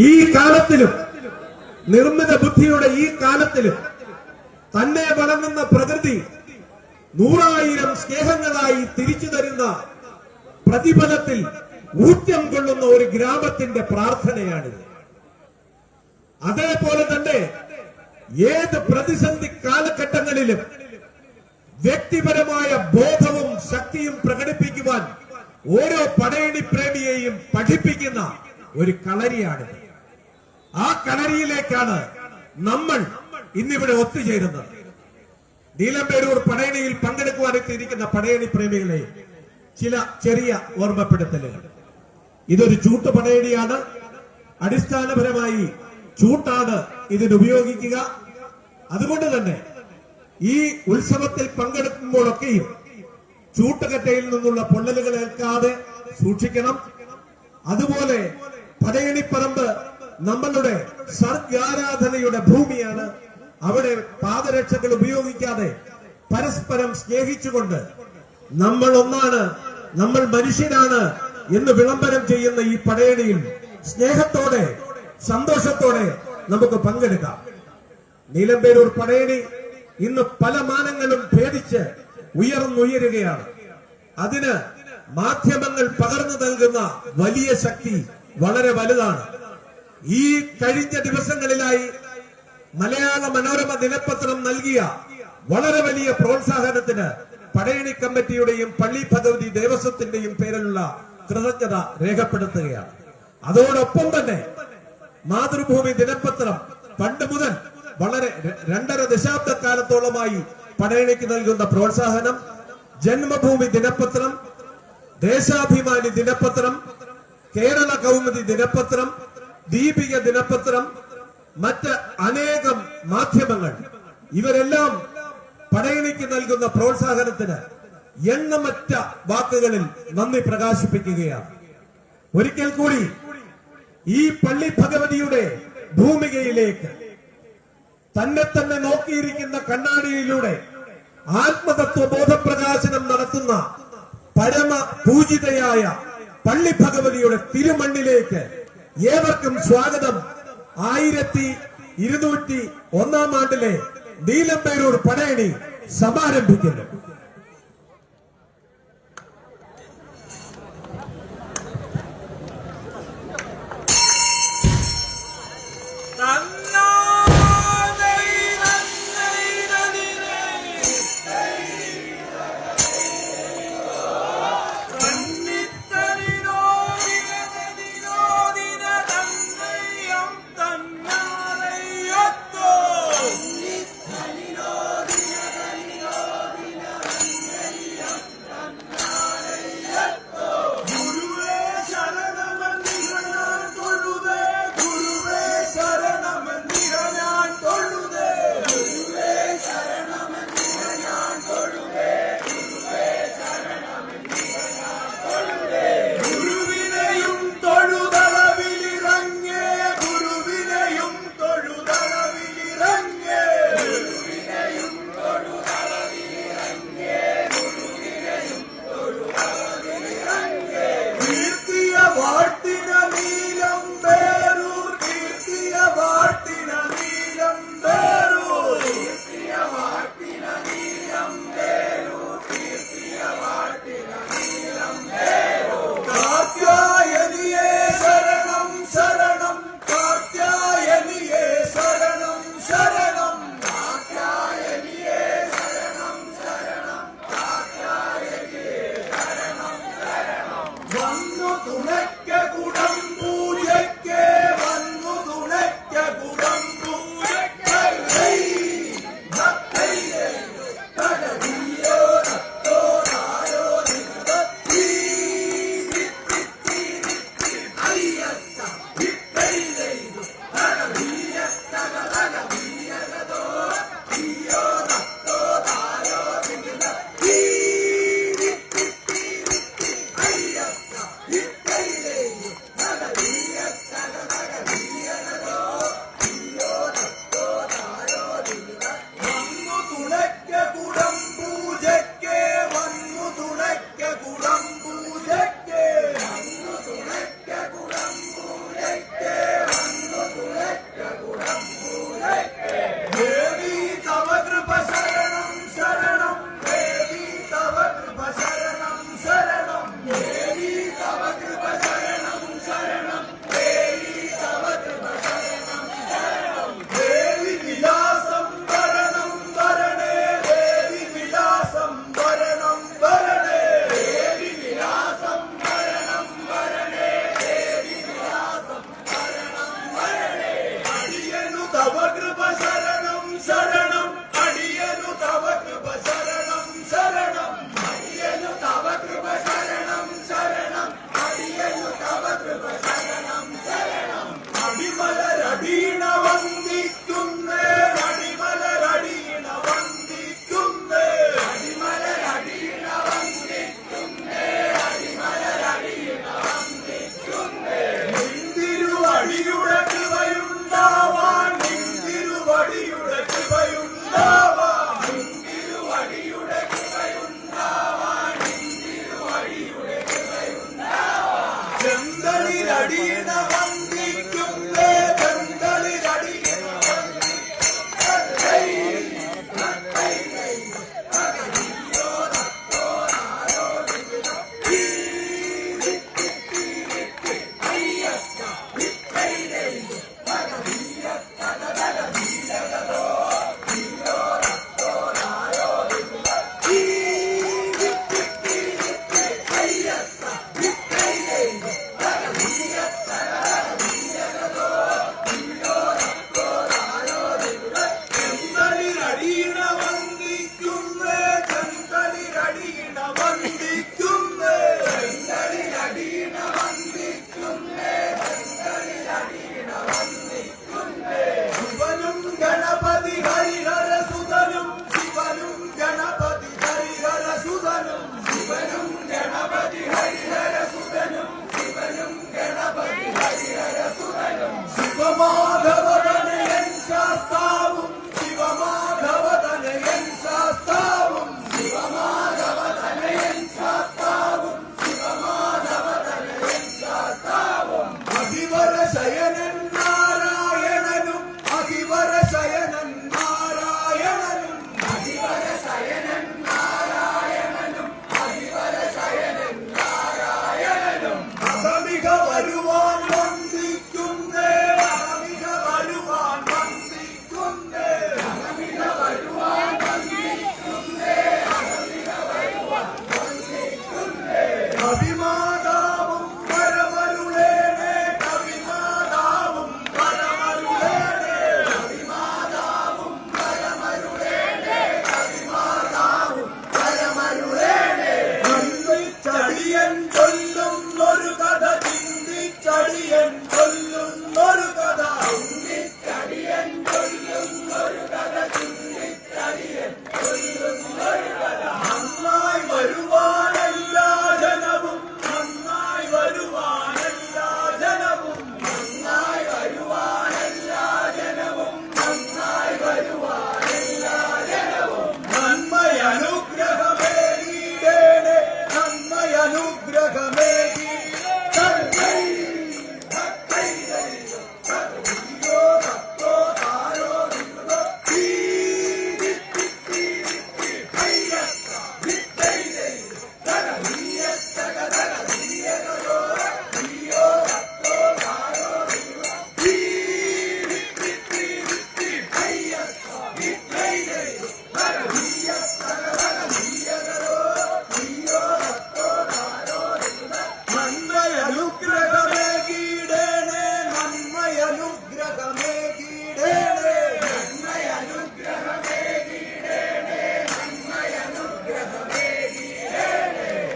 ഈ കാലത്തിലും നിർമ്മിത ബുദ്ധിയുടെ ഈ കാലത്തിലും തന്നെ വളങ്ങുന്ന പ്രകൃതി നൂറായിരം സ്നേഹങ്ങളായി തിരിച്ചു തരുന്ന പ്രതിഫലത്തിൽ ഊറ്റം കൊള്ളുന്ന ഒരു ഗ്രാമത്തിന്റെ പ്രാർത്ഥനയാണിത് അതേപോലെ തന്നെ ഏത് പ്രതിസന്ധി കാലഘട്ടങ്ങളിലും വ്യക്തിപരമായ ബോധവും ശക്തിയും പ്രകടിപ്പിക്കുവാൻ ഓരോ പടയണി പ്രേമിയെയും പഠിപ്പിക്കുന്ന ഒരു കളരിയാണിത്. ആ കളരിയിലേക്കാണ് നമ്മൾ ഇന്നിവിടെ ഒത്തുചേരുന്നത്. നീലമ്പേരൂർ പടയണിയിൽ പങ്കെടുക്കുവാനെത്തിയിരിക്കുന്ന പടയണി പ്രേമികളെ ചില ചെറിയ ഓർമ്മപ്പെടുത്തലുകൾ. ഇതൊരു ചൂട്ട് പടയണിയാണ്. അടിസ്ഥാനപരമായി ചൂട്ടാണ് ഇതിന് ഉപയോഗിക്കുക. അതുകൊണ്ട് തന്നെ ഈ ഉത്സവത്തിൽ പങ്കെടുക്കുമ്പോഴൊക്കെയും ചൂട്ടുകറ്റയിൽ നിന്നുള്ള പൊള്ളലുകൾ ഏൽക്കാതെ സൂക്ഷിക്കണം. അതുപോലെ പടയണിപ്പറമ്പ് നമ്മളുടെ സർഗാരാധനയുടെ ഭൂമിയാണ്. അവിടെ പാദരക്ഷകൾ ഉപയോഗിക്കാതെ പരസ്പരം സ്നേഹിച്ചുകൊണ്ട് നമ്മൾ ഒന്നാണ് നമ്മൾ മനുഷ്യരാണ് എന്ന് വിളംബരം ചെയ്യുന്ന ഈ പടയണിയിൽ സ്നേഹത്തോടെ സന്തോഷത്തോടെ നമുക്ക് പങ്കെടുക്കാം. നീലമ്പേരൂർ പടയണി ഇന്ന് പല മാനങ്ങളും ഭേദിച്ച് ഉയർന്നുയരുകയാണ്. അതിന് മാധ്യമങ്ങൾ പകർന്നു നൽകുന്ന വലിയ ശക്തി വളരെ വലുതാണ്. ഈ കഴിഞ്ഞ ദിവസങ്ങളിലായി മലയാള മനോരമ ദിനപത്രം നൽകിയ വളരെ വലിയ പ്രോത്സാഹനത്തിന് പടയണി കമ്മിറ്റിയുടെയും പള്ളി ഭഗവതി ദേവസ്വത്തിന്റെയും പേരിലുള്ള കൃതജ്ഞത രേഖപ്പെടുത്തുകയാണ്. അതോടൊപ്പം തന്നെ മാതൃഭൂമി ദിനപത്രം പണ്ട് മുതൽ വളരെ രണ്ടര ദശാബ്ദക്കാലത്തോളമായി പടയണിക്ക് നൽകുന്ന പ്രോത്സാഹനം ജന്മഭൂമി ദിനപത്രം ദേശാഭിമാനി ദിനപത്രം കേരള കൗമുദി ദിനപത്രം ദീപിക ദിനപത്രം മറ്റ് അനേകം മാധ്യമങ്ങൾ. ഇവരെല്ലാം പടയണിക്ക് നൽകുന്ന പ്രോത്സാഹനത്തിന് എണ്ണമറ്റ വാക്കുകളിൽ നന്ദി പ്രകാശിപ്പിക്കുകയാണ്. ഒരിക്കൽ കൂടി ഈ പള്ളി ഭഗവതിയുടെ ഭൂമികയിലേക്ക് തന്നെ തന്നെ നോക്കിയിരിക്കുന്ന കണ്ണാടിയിലൂടെ ആത്മതത്വ ബോധപ്രകാശനം നടത്തുന്ന പരമ പൂജിതയായ പള്ളി ഭഗവതിയുടെ തിരുമണ്ണിലേക്ക് ഏവർക്കും സ്വാഗതം. ആയിരത്തി ഇരുന്നൂറ്റി ഒന്നാം ആണ്ടിലെ നീലമ്പേരൂർ പടയണി സമാരംഭിക്കുന്നു. ধন্য তোমরা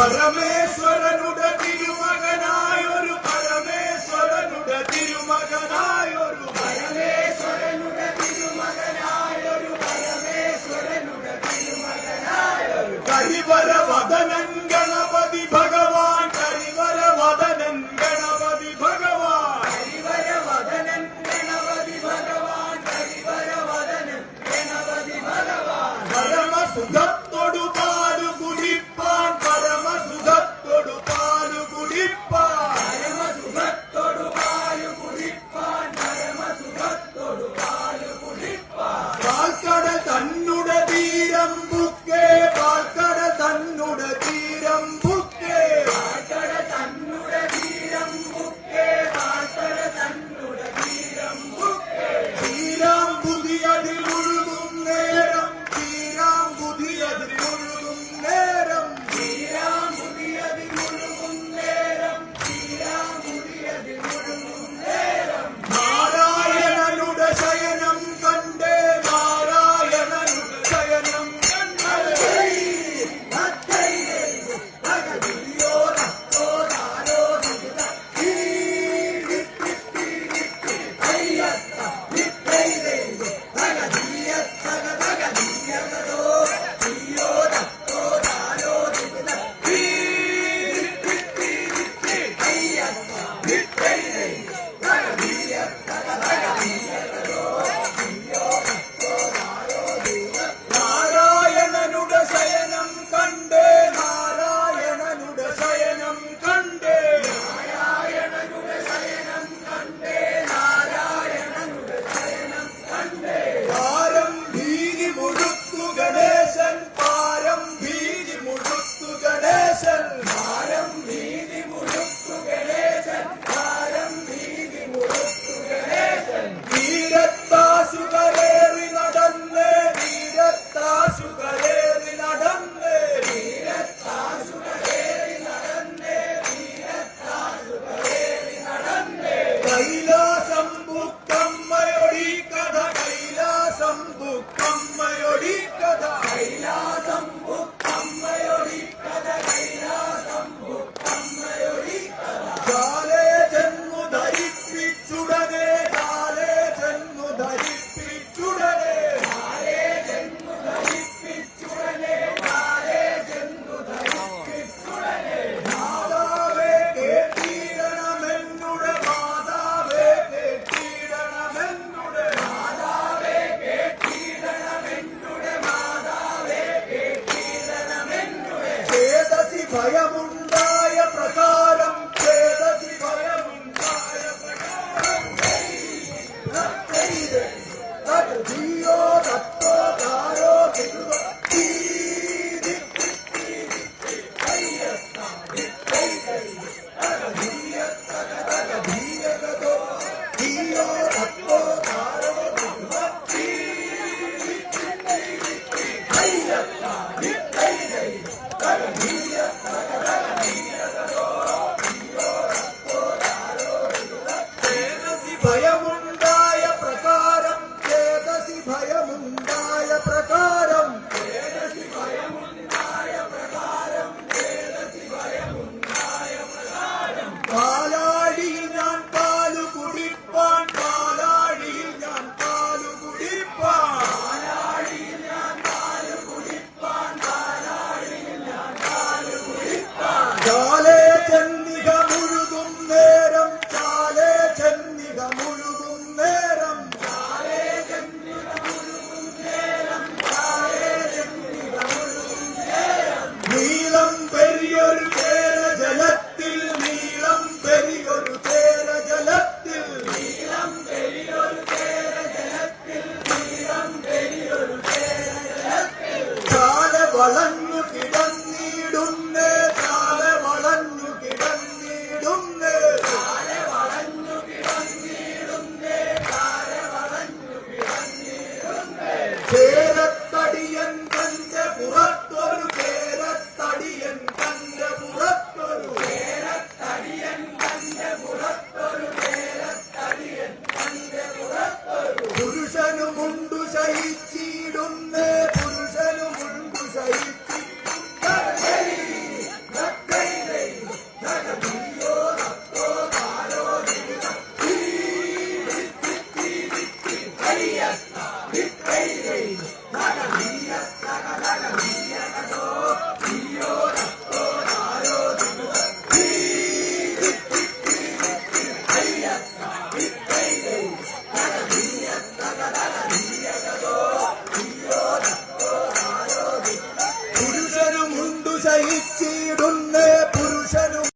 പരമേശ്വരനുട തിരുമകനായ പരമേശ്വരനുട പരമേശ്വരനുടെ പരമേശ്വരനുട ഒരു പരമേശ്വരനുട തിരുമകനായ ഒരു പരമേശ്വരനുടെ ಕುಂದಾಯ ಪ್ರಕಾರ